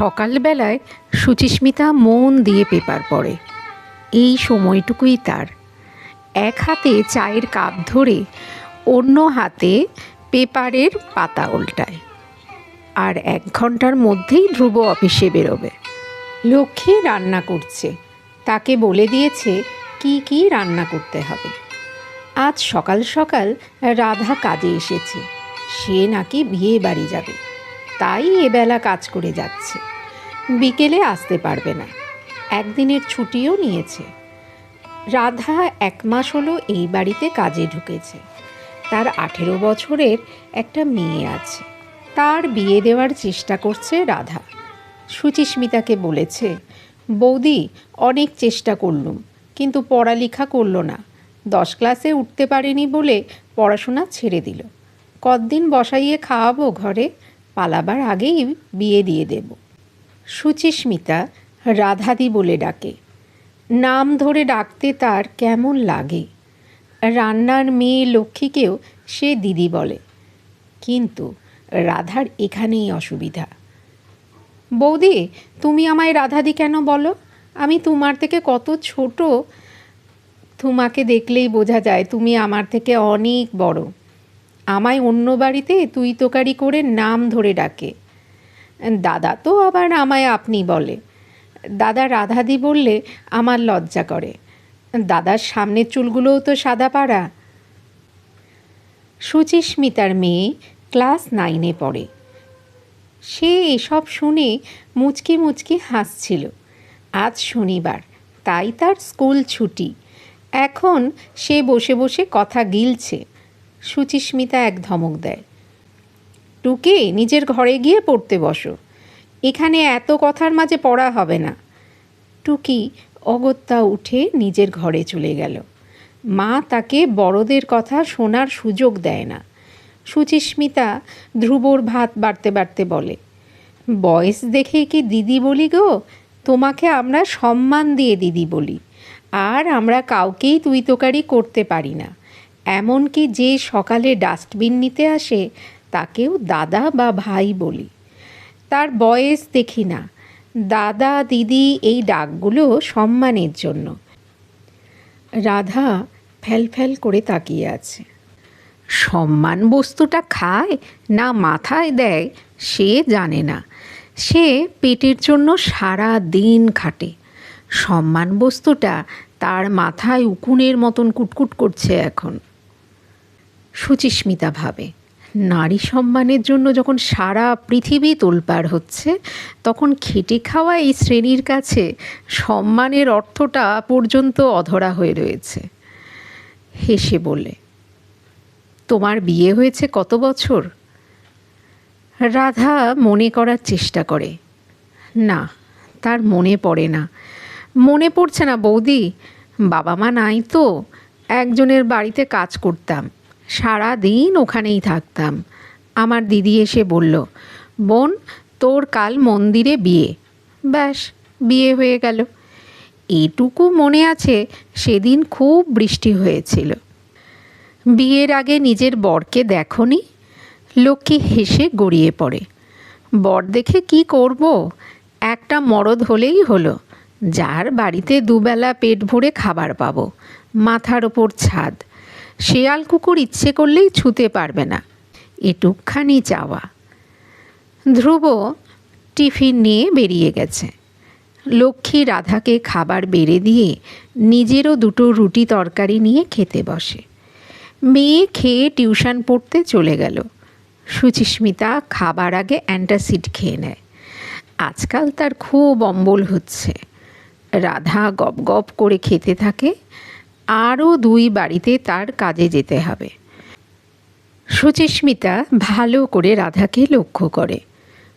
সকালবেলায় সুচিস্মিতা মন দিয়ে পেপার পড়ে। এই সময়টুকুই তার। এক হাতে চায়ের কাপ ধরে অন্য হাতে পেপারের পাতা উল্টায়। আর এক ঘণ্টার মধ্যেই ধ্রুব অফিসে বেরোবে। লক্ষ্মী রান্না করছে। তাকে বলে দিয়েছে কি কি রান্না করতে হবে। আজ সকাল সকাল রাধা কাজে এসেছে। সে নাকি বিয়ে বাড়ি যাবে। তাই এবেলা কাজ করে যাচ্ছে। বিকেলে আসতে পারবে না। একদিনের ছুটিও নিয়েছে। রাধা এক মাস হলো এই বাড়িতে কাজে ঢুকেছে। তার আঠেরো বছরের একটা মেয়ে আছে। তার বিয়ে দেওয়ার চেষ্টা করছে রাধা। সুচিস্মিতাকে বলেছে, বৌদি, অনেক চেষ্টা করলুম, কিন্তু পড়ালেখা করল না। দশ ক্লাসে উঠতে পারেনি বলে পড়াশোনা ছেড়ে দিল। কতদিন বসাইয়ে খাওয়াবো ঘরে? পালাবার আগেই বিয়ে দিয়ে দেব। সুচিস্মিতা রাধাদি বলে ডাকে। নাম ধরে ডাকতে তার কেমন লাগে? রান্নার মেয়ে লক্ষ্মীকেও সে দিদি বলে। কিন্তু রাধার এখানেই অসুবিধা। বৌদি, তুমি আমায় রাধাদি কেন বলো? আমি তোমার থেকে কত ছোট। তোমাকে দেখলেই বোঝা যায় তুমি আমার থেকে অনেক বড়। আমায় অন্য বাড়িতে তুই তোকারি করে নাম ধরে ডাকে। দাদা তো আবার আমায় আপনি বলে। দাদা রাধাদি বললে, আমার লজ্জা করে। দাদার সামনের চুলগুলোও তো সাদা পাড়া। সুচিস্মিতার মেয়ে ক্লাস নাইনে পড়ে। সে এসব শুনে মুচকি মুচকি হাসছিল। আজ শনিবার, তাই তার স্কুল ছুটি। এখন সে বসে বসে কথা গিলছে। সুচিস্মিতা এক ধমক দেয়। টুকে নিজের ঘরে গিয়ে পড়তে বসো। এখানে এত কথার মাঝে পড়া হবে না। টুকি অগত্যা উঠে নিজের ঘরে চলে গেল। মা তাকে বড়দের কথা শোনার সুযোগ দেয় না। সুচিস্মিতা ধ্রুবর ভাত বাড়তে বাড়তে বলে, বয়স দেখে কি দিদি বলি গো? তোমাকে আমরা সম্মান দিয়ে দিদি বলি। আর আমরা কাউকেই তুই তোকারি করতে পারি না। এমনকি যে সকালে ডাস্টবিন নিতে আসে তাকেও দাদা বা ভাই বলি। তার বয়স দেখি না। দাদা, দিদি এই ডাকগুলো সম্মানের জন্য। রাধা ফ্যাল ফ্যাল করে তাকিয়ে আছে। সম্মান বস্তুটা খায় না মাথায় দেয় সে জানে না। সে পেটের জন্য সারা দিন খাটে। সম্মান বস্তুটা তার মাথায় উকুনের মতন কুটকুট করছে এখন। সুচিস্মিতা ভাবে। নারী সম্মানের জন্য যখন সারা পৃথিবী তোলপাড় হচ্ছে, তখন খেটে খাওয়া এই শ্রেণির কাছে সম্মানের অর্থটা পর্যন্ত অধরা হয়ে রয়েছে। হেসে বলে, তোমার বিয়ে হয়েছে কত বছর? রাধা মনে করার চেষ্টা করে, না, তার মনে পড়ে না। মনে পড়ছে না বৌদি বাবা মা নাই তো, একজনের বাড়িতে কাজ করতাম। সারা দিন ওখানেই থাকতাম। আমার দিদি এসে বলল, বোন, তোর কাল মন্দিরে বিয়ে। ব্যাস, বিয়ে হয়ে গেল। এটুকু মনে আছে, সেদিন খুব বৃষ্টি হয়েছিল। বিয়ের আগে নিজের বরকে দেখনি, লক্ষ্মী হেসে গড়িয়ে পড়ে। বর দেখে কি করব? একটা মরদ হলেই হলো। যার বাড়িতে দুবেলা পেট ভরে খাবার পাবো, মাথার ওপর ছাদ শেয়াল কুকুর ইচ্ছে করলেই ছুতে পারবে না। এটুকখানি চাওয়া। ধ্রুব টিফিন নিয়ে বেরিয়ে গেছে। লক্ষ্মী রাধাকে খাবার বেড়ে দিয়ে নিজেরও দুটো রুটি তরকারি নিয়ে খেতে বসে। মেয়ে খেয়ে টিউশন পড়তে চলে গেল। সুচিস্মিতা খাবার আগে অ্যান্টাসিড খেয়ে নেয়। আজকাল তার খুব অম্বল হচ্ছে। রাধা গপ গপ করে খেতে থাকে। আরও দুই বাড়িতে তার কাজে যেতে হবে। সুচিস্মিতা ভালো করে রাধাকে লক্ষ্য করে।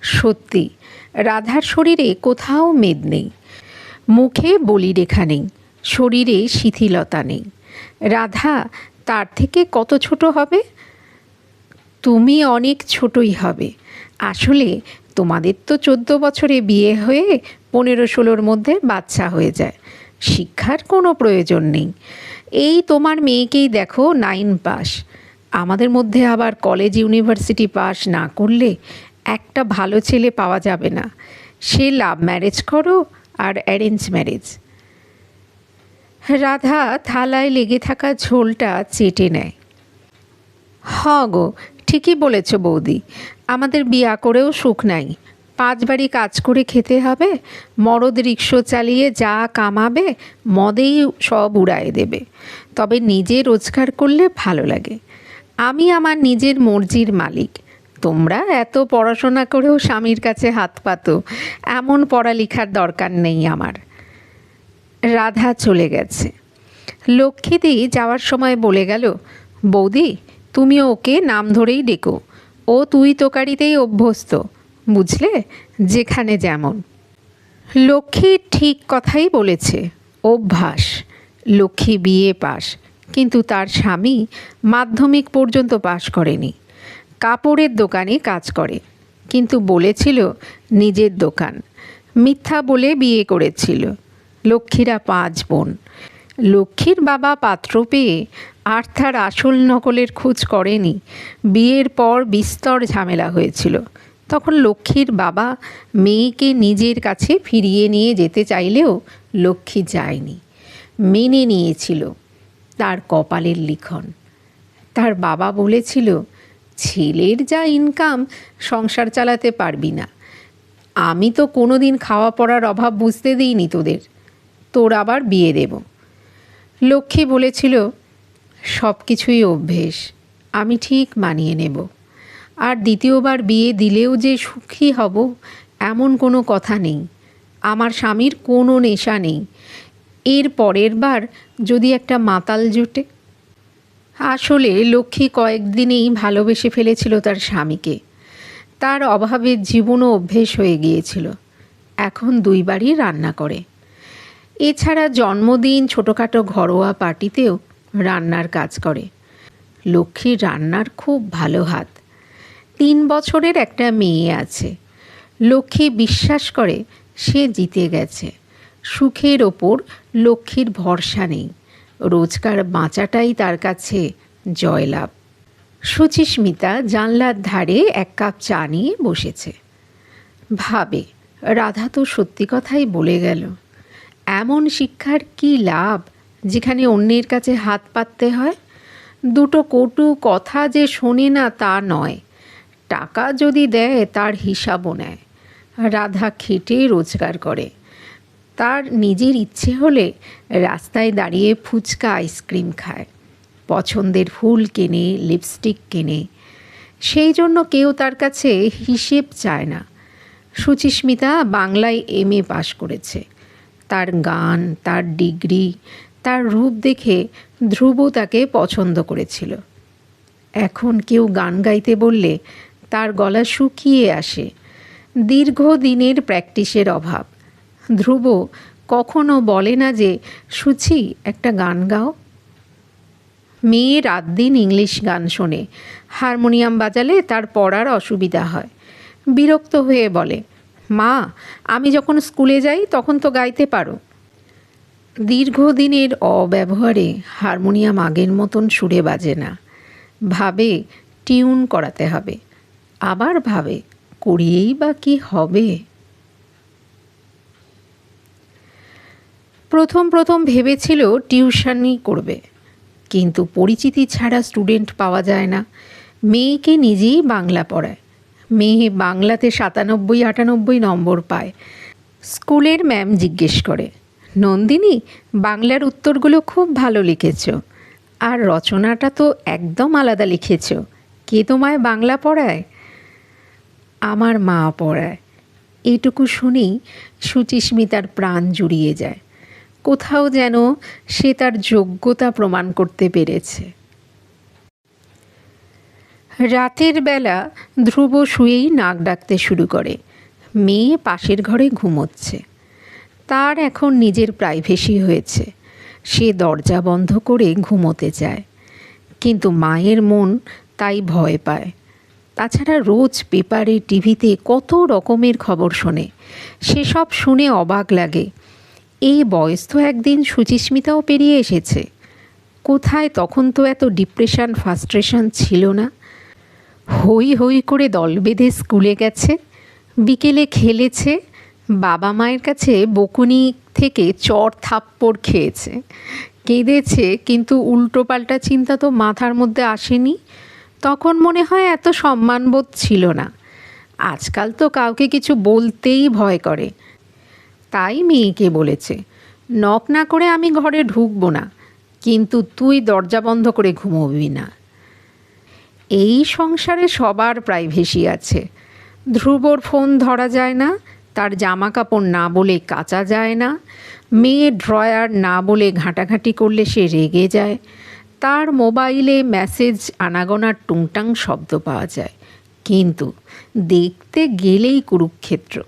সত্যি, রাধার শরীরে কোথাও মেদ নেই। মুখে বলিরেখা নেই, শরীরে শিথিলতা নেই। রাধা, তার থেকে কত ছোট হবে? তুমি অনেক ছোটই হবে। আসলে তোমাদের তো চোদ্দ বছরে বিয়ে হয়ে পনেরো ষোলোর মধ্যে বাচ্চা হয়ে যায়। শিক্ষার কোনো প্রয়োজন নেই। এই তোমার মেয়েকেই দেখো নাইন পাস। আমাদের মধ্যে আবার কলেজ ইউনিভার্সিটি পাস না করলে একটা ভালো ছেলে পাওয়া যাবে না। সে লাভ ম্যারেজ করো আর অ্যারেঞ্জ ম্যারেজ রাধা থালায় লেগে থাকা ঝোলটা চেটে নেয়। হ গো, ঠিকই বলেছ বৌদি। আমাদের বিয়া করেও সুখ নাই। পাঁচ বাড়ি কাজ করে খেতে হবে, মরদ রিক্সো চালিয়ে যা কামাবে, মদেই সব উড়ায় দেবে। তবে নিজে রোজগার করলে ভালো লাগে। আমি আমার নিজের মর্জির মালিক। তোমরা এত পড়াশোনা করেও স্বামীর কাছে হাত পাতো, এমন পড়ালেখার দরকার নেই আমার। রাধা চলে গেছে। লক্ষ্মীদি যাওয়ার সময় বলে গেল, বৌদি, তুমি ওকে নাম ধরেই ডেকো। ও তুই তোকারিতেই অভ্যস্ত। বুঝলে? যেখানে যেমন। লক্ষ্মী ঠিক কথাই বলেছে, অভ্যাস। লক্ষ্মী বিয়ে পাস, কিন্তু তার স্বামী মাধ্যমিক পর্যন্ত পাশ করেনি। কাপড়ের দোকানে কাজ করে, কিন্তু বলেছিল নিজের দোকান। মিথ্যা বলে বিয়ে করেছিল, লক্ষ্মীরা পাঁচ বোন। লক্ষ্মীর বাবা পাত্র পেয়ে আর তার আসল নকলের খোঁজ করেনি। বিয়ের পর বিস্তর ঝামেলা হয়েছিল। তখন লক্ষ্মীর বাবা মেয়েকে নিজের কাছে ফিরিয়ে নিয়ে যেতে চাইলেও লক্ষ্মী যায়নি, মেনে নিয়েছিল তার কপালের লিখন। তার বাবা বলেছিল, ছেলের যা ইনকাম সংসার চালাতে পারবি না। আমি তো কোনো দিন খাওয়া পড়ার অভাব বুঝতে দিইনি তোদের। তোর আবার বিয়ে দেব। লক্ষ্মী বলেছিল সব কিছুই অভ্যেস, আমি ঠিক মানিয়ে নেব। আর দ্বিতীয়বার বিয়ে দিলেও যে সুখী হব, এমন কোনো কথা নেই। আমার স্বামীর কোনো নেশা নেই। এর পরের বার যদি একটা মাতাল জুটে। আসলে লক্ষ্মী কয়েকদিনেই ভালোবেসে ফেলেছিল তার স্বামীকে। তার অভাবে জীবনও অভ্যেস হয়ে গিয়েছিল। এখন দুইবারই রান্না করে। এছাড়া জন্মদিন ছোটোখাটো ঘরোয়া পার্টিতেও রান্নার কাজ করে। লক্ষ্মীর রান্নার খুব ভালো হাত। তিন বছরের একটা মেয়ে আছে। লক্ষ্মী বিশ্বাস করে সে জিতে গেছে। সুখের ওপর লক্ষ্মীর ভরসা নেই। রোজকার বাঁচাটাই তার কাছে জয়লাভ। সুচিস্মিতা জানলার ধারে এক কাপ চা নিয়ে বসেছে। ভাবে, রাধা তো সত্যি কথাই বলে গেল। এমন শিক্ষার কি লাভ যেখানে অন্যের কাছে হাত পাততে হয়? দুটো কটু কথা যে শোনে না তা নয়। টাকা যদি দেয়, তার হিসাবও নেয়। রাধা খেটে রোজগার করে। তার নিজের ইচ্ছে হলে রাস্তায় দাঁড়িয়ে ফুচকা, আইসক্রিম খায়। পছন্দের ফুল কেনে, লিপস্টিক কেনে। সেই জন্য কেউ তার কাছে হিসেব চায় না। সুচিস্মিতা বাংলায় এম এ পাশ করেছে। তার গান, তার ডিগ্রি, তার রূপ দেখে ধ্রুব তাকে পছন্দ করেছিল। এখন কেউ গান গাইতে বললে তার গলা শুকিয়ে আসে। দীর্ঘদিনের প্র্যাকটিসের অভাব। ধ্রুব কখনো বলে না যে, সুচি, একটা গান গাও। মেয়ে রাত দিন ইংলিশ গান শোনে। হারমোনিয়াম বাজালে তার পড়ার অসুবিধা হয়। বিরক্ত হয়ে বলে, মা, আমি যখন স্কুলে যাই তখন তো গাইতে পারো। দীর্ঘদিনের অব্যবহারে হারমোনিয়াম আগের মতন সুরে বাজে না। ভাবে, টিউন করাতে হবে। আবার ভাবে, করিয়েই বা কি হবে? প্রথম প্রথম ভেবেছিল টিউশনই করবে, কিন্তু পরিচিতি ছাড়া স্টুডেন্ট পাওয়া যায় না। মেয়েকে নিজেই বাংলা পড়ায়। মেয়ে বাংলাতে সাতানব্বই, আটানব্বই নম্বর পায়। স্কুলের ম্যাম জিজ্ঞেস করে, নন্দিনী, বাংলার উত্তরগুলো খুব ভালো লিখেছ, আর রচনাটা তো একদম আলাদা লিখেছ। কে তোমায় বাংলা পড়ায়? আমার মা পড়ায়। এটুকু শুনেই সুচিস্মিতার প্রাণ জুড়িয়ে যায়। কোথাও যেন সে তার যোগ্যতা প্রমাণ করতে পেরেছে। রাতের বেলা ধ্রুব শুয়েই নাক ডাকতে শুরু করে। মেয়ে পাশের ঘরে ঘুমোচ্ছে। তার এখন নিজের প্রাইভেসি হয়েছে। সে দরজা বন্ধ করে ঘুমোতে চায়। কিন্তু মায়ের মন তাই ভয় পায়। তাছাড়া রোজ পেপারে, টিভিতে কত রকমের খবর শোনে। সেসব শুনে অবাক লাগে। এই বয়স তো একদিন সুচিস্মিতাও পেরিয়ে এসেছে। কোথায় তখন তো এত ডিপ্রেশন, ফাস্ট্রেশন ছিল না? হই হই করে দল বেঁধে স্কুলে গেছে। বিকেলে খেলেছে। বাবা মায়ের কাছে বকুনি থেকে চর থাপ্পড় খেয়েছে। কেঁদেছে, কিন্তু উল্টোপাল্টা চিন্তা তো মাথার মধ্যে আসেনি। তখন মনে হয় এত সম্মানবোধ ছিল না। আজকাল তো কাউকে কিছু বলতেই ভয় করে। তাই মেয়েকে বলেছে নক না করে আমি ঘরে ঢুকবো না, কিন্তু তুই দরজা বন্ধ করে ঘুমোবি না। এই সংসারে সবার প্রাইভেসি আছে। ধ্রুবর ফোন ধরা যায় না, তার জামা কাপড় না বলে কাচা যায় না, মেয়ে ড্রয়ার না বলে ঘাঁটাঘাঁটি করলে সে রেগে যায় তার মোবাইলে মেসেজ আনাগোনার টুংটাং শব্দ পাওয়া যায়। কিন্তু দেখতে গেলেই কুরুক্ষেত্র।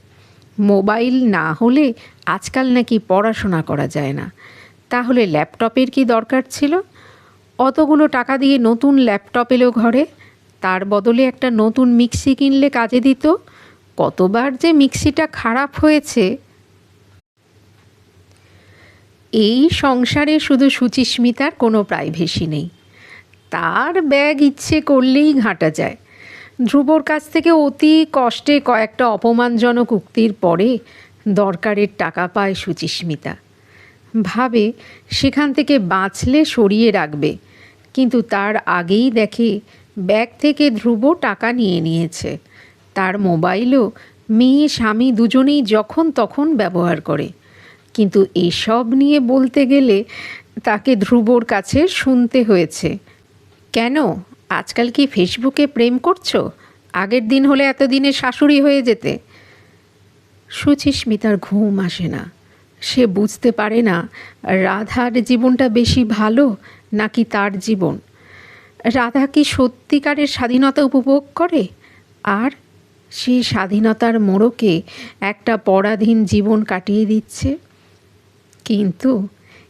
মোবাইল না হলে আজকাল নাকি পড়াশোনা করা যায় না। তাহলে ল্যাপটপের কি দরকার ছিল? অতগুলো টাকা দিয়ে নতুন ল্যাপটপ এলো ঘরে। তার বদলে একটা নতুন মিক্সি কিনলে কাজে দিত। কতবার যে মিক্সিটা খারাপ হয়েছে এই সংসারে শুধু সুচিস্মিতার কোনো প্রাইভেসি নেই। তার ব্যাগ ইচ্ছে করলেই ঘাঁটা যায়। ধ্রুবর কাছ থেকে অতি কষ্টে কয়েকটা অপমানজনক উক্তির পরে দরকারের টাকা পায় সুচিস্মিতা। ভাবে সেখান থেকে বাঁচলে সরিয়ে রাখবে, কিন্তু তার আগেই দেখে ব্যাগ থেকে ধ্রুব টাকা নিয়ে নিয়েছে। তার মোবাইলও মেয়ে স্বামী দুজনেই যখন তখন ব্যবহার করে। কিন্তু এসব নিয়ে বলতে গেলে তাকে ধ্রুবর কাছে শুনতে হয়েছে। কেন? আজকাল কি ফেসবুকে প্রেম করছ? আগের দিন হলে এতদিনে শাশুড়ি হয়ে যেতে। সুচিস্মিতার ঘুম আসে না। সে বুঝতে পারে না রাধার জীবনটা বেশি ভালো নাকি তার জীবন। রাধা কি সত্যিকারের স্বাধীনতা উপভোগ করে? আর সেই স্বাধীনতার মোড়কে একটা পরাধীন জীবন কাটিয়ে দিচ্ছে? কিন্তু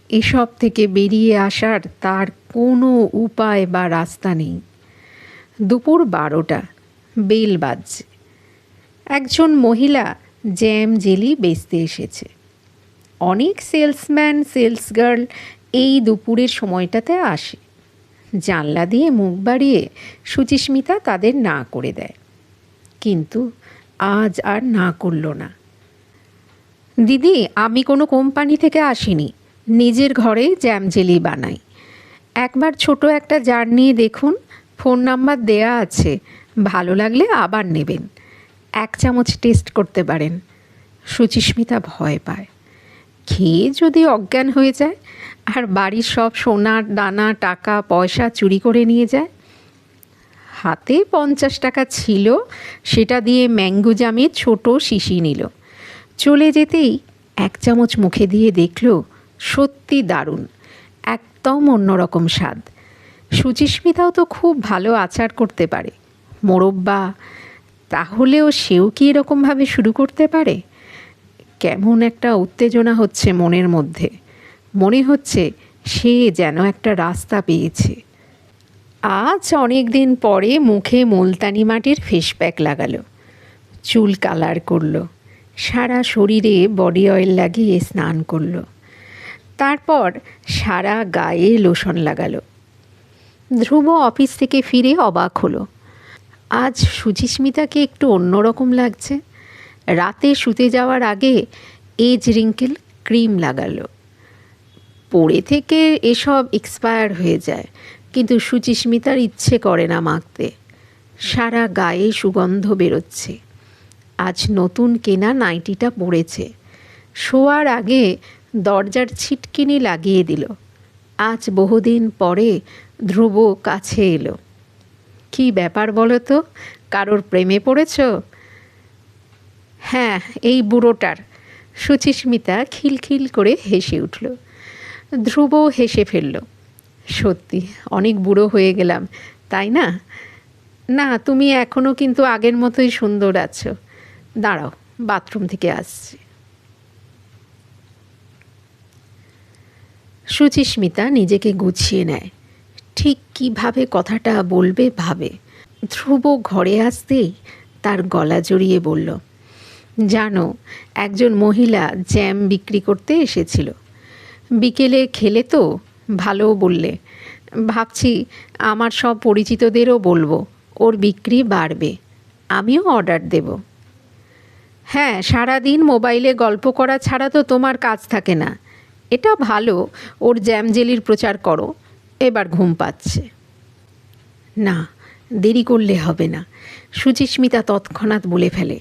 এসব থেকে বেরিয়ে আসার তার কোনো উপায় বা রাস্তা নেই। দুপুর বারোটা, বেল বাজছে। একজন মহিলা জ্যাম জেলি বেচতে এসেছে। অনেক সেলসম্যান, সেলস গার্ল এই দুপুরের সময়টাতে আসে। জানলা দিয়ে মুখ বাড়িয়ে সুচিস্মিতা তাদের না করে দেয়। কিন্তু আজ আর না করল না। দিদি, আমি কোনো কোম্পানি থেকে আসিনি। নিজের ঘরে জ্যাম জেলি বানাই। একবার ছোট একটা জার নিয়ে দেখুন, ফোন নাম্বার দেয়া আছে। ভালো লাগলে আবার নেবেন। এক চামচ টেস্ট করতে পারেন। সুচিস্মিতা ভয় পায়। খেয়ে যদি অজ্ঞান হয়ে যায়, আর বাড়ির সব সোনার দানা, টাকা, পয়সা চুরি করে নিয়ে যায়? হাতে পঞ্চাশ টাকা ছিল, সেটা দিয়ে ম্যাঙ্গো জামের ছোট শিশি নিল। চলে যেতেই এক চামচ মুখে দিয়ে দেখল, সত্যি দারুণ, একদম অন্যরকম স্বাদ। সুচিস্মিতাও তো খুব ভালো আচার করতে পারে। মোরব্বা, তাহলেও সেও কি এরকমভাবে শুরু করতে পারে? কেমন একটা উত্তেজনা হচ্ছে মনের মধ্যে। মনে হচ্ছে সে যেন একটা রাস্তা পেয়েছে। আজ অনেক দিন পরে মুখে মুলতানি মাটির ফেস প্যাক লাগালো। চুল কালার করল। সারা শরীরে বডি অয়েল লাগিয়ে স্নান করল। তারপর সারা গায়ে লোশন লাগালো। ধ্রুব অফিস থেকে ফিরে অবাক হলো। আজ সুচিস্মিতাকে একটু অন্যরকম লাগছে। রাতে শুতে যাওয়ার আগে এজ রিঙ্কেল ক্রিম লাগালো। পড়ে থেকে এসব এক্সপায়ার হয়ে যায়, কিন্তু সুচিস্মিতার ইচ্ছে করে না মাখতে। সারা গায়ে সুগন্ধ বেরোচ্ছে। আজ নতুন কেনা নাইটিটা পড়েছে। শোয়ার আগে দরজার ছিটকিনি লাগিয়ে দিল। আজ বহুদিন পরে ধ্রুব কাছে এলো। কি ব্যাপার বলো তো? কারোর প্রেমে পড়েছ? হ্যাঁ এই বুড়োটার। সুচিস্মিতা খিলখিল করে হেসে উঠল। ধ্রুব হেসে ফেলল, সত্যি, অনেক বুড়ো হয়ে গেলাম, তাই না? না, তুমি এখনও কিন্তু আগের মতোই সুন্দর আছো। দাঁড়াও, বাথরুম থেকে আসছি। সুচিস্মিতা নিজেকে গুছিয়ে নেয়। ঠিক কীভাবে কথাটা বলবে ভাবে। ধ্রুব ঘরে আসতেই তার গলা জড়িয়ে বলল, জানো, একজন মহিলা জ্যাম বিক্রি করতে এসেছিল। বিকেলে খেলে তো? ভালো বললে। ভাবছি আমার সব পরিচিতদেরও বলব, ওর বিক্রি বাড়বে। আমিও অর্ডার দেব। হ্যাঁ সারাদিন মোবাইলে গল্প করা ছাড়া তো তোমার কাজ থাকে না। এটা ভালো, ওর জ্যাম জেলির প্রচার করো, এবার ঘুম পাচ্ছে। না, দেরি করলে হবে না, সুচিস্মিতা তৎক্ষণাৎ বলে ফেলে।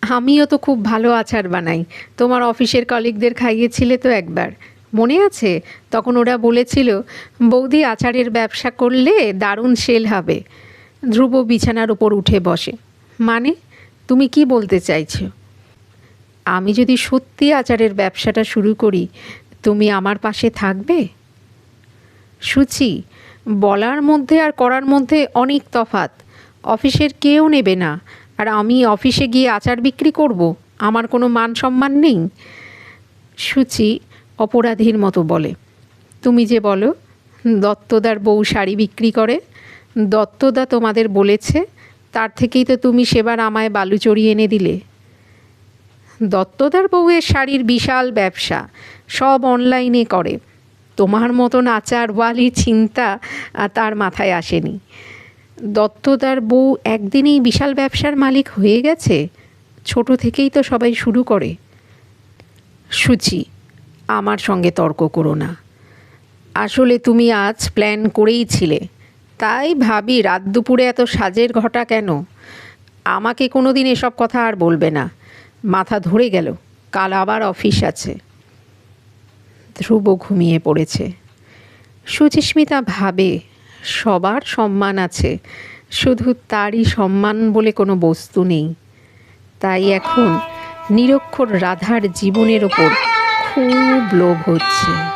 আমিও তো খুব ভালো আচার বানাই, তোমার অফিসের কলিগদের খাইয়েছিলে তো একবার। মনে আছে? তখন ওরা বলেছিল, বৌদি, আচারের ব্যবসা করলে দারুণ সেল হবে। ধ্রুব বিছানার ওপর উঠে বসে। মানে? তুমি কি বলতে চাইছো? আমি যদি সত্যি আচারের ব্যবসাটা শুরু করি, তুমি আমার পাশে থাকবে? সুচি, বলার মধ্যে আর করার মধ্যে অনেক তফাত অফিসের কেউ নেবে না, আর আমি অফিসে গিয়ে আচার বিক্রি করব, আমার কোনো মান সম্মান নেই। সুচি অপরাধীর মতো বলে, তুমি যে বলো, দত্তদার বউ শাড়ি বিক্রি করে, দত্তদা তোমাদের বলেছে তার থেকেই তো তুমি সেবার আমায় বালু চড়িয়ে এনে দিলে। দত্তদার বউয়ের শাড়ির বিশাল ব্যবসা, সব অনলাইনে করে। তোমার মতন আচার ওয়ালি চিন্তা তার মাথায় আসেনি। দত্তদার বউ একদিনেই বিশাল ব্যবসার মালিক হয়ে গেছে, ছোট থেকেই তো সবাই শুরু করে। সুচি, আমার সঙ্গে তর্ক করো না। আসলে তুমি আজ প্ল্যান করেই ছিলে। তাই ভাবি, রাত দুপুরে এত সাজের ঘটা কেন? আমাকে কোনো দিন এসব কথা আর বলবে না। মাথা ধরে গেল, কাল আবার অফিস আছে। ধ্রুব ঘুমিয়ে পড়েছে। সুচিস্মিতা ভাবে, সবার সম্মান আছে, শুধু তারই সম্মান বলে কোনো বস্তু নেই। তাই এখন নিরক্ষর রাধার জীবনের ওপর খুব লোভ হচ্ছে।